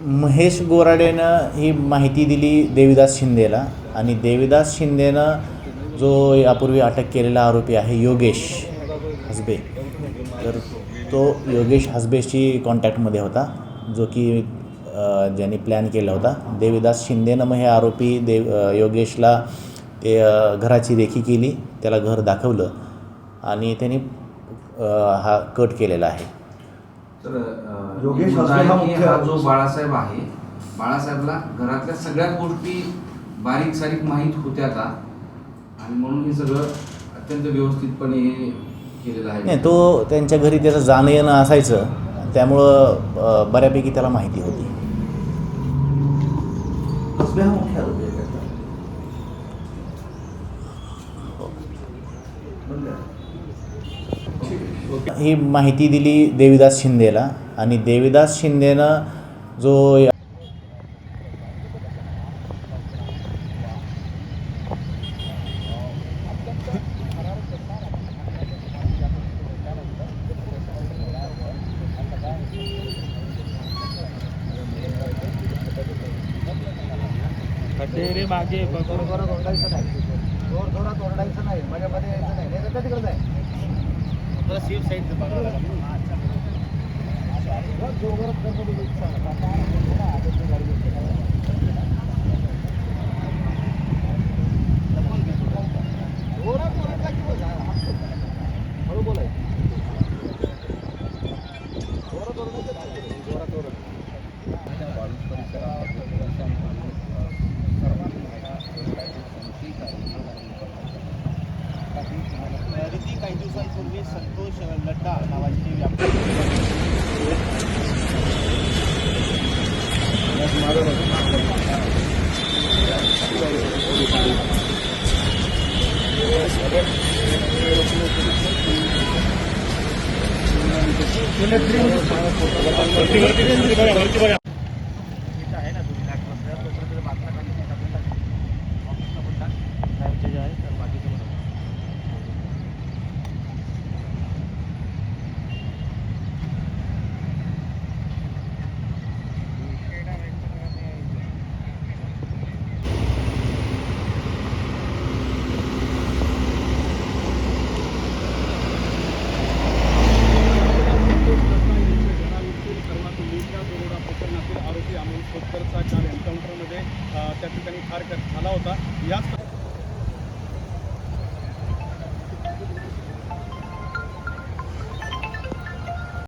महेश गोराडेनं ही माहिती दिली देविदास शिंदेला आणि देविदास शिंदेनं जो यापूर्वी अटक केलेला आरोपी आहे योगेश हसबे तर तो योगेश हसबेशी कॉन्टॅक्टमध्ये होता जो की ज्यांनी प्लॅन केला होता. देविदास शिंदेनं मग हे आरोपी देव योगेशला ते घराची रेखी केली त्याला घर दाखवलं आणि त्यांनी हा कट केलेला आहे. तर योगेश हा. जो बाळासाहेब आहे बाळासाहेबला घरातल्या सगळ्याच गोष्टी बारीक सारीक माहीत होत्या का आणि म्हणून हे सगळं अत्यंत व्यवस्थितपणे हे केलेलं आहे. नाही तो त्यांच्या घरी त्याचं जाणं येणं असायचं. त्यामुळं बऱ्यापैकी त्याला माहिती होती. कसबे हा मुख्य आरोपी आहे त्याचा. बंद आहे. ठीक आहे. ही माहिती दिली देविदास शिंदेला आणि देविदास शिंदेनं जो या- रे मागे बघून ओरडायचं नाही. जोर जोरात ओरडायचं नाही. माझ्या मध्ये यायचं नाही. नाही तर तिकडे जाय सीट साईड जोरात काही संतोष लड्डा नावाची व्यापारी त्या ठिकाणी फार झाला होता. याच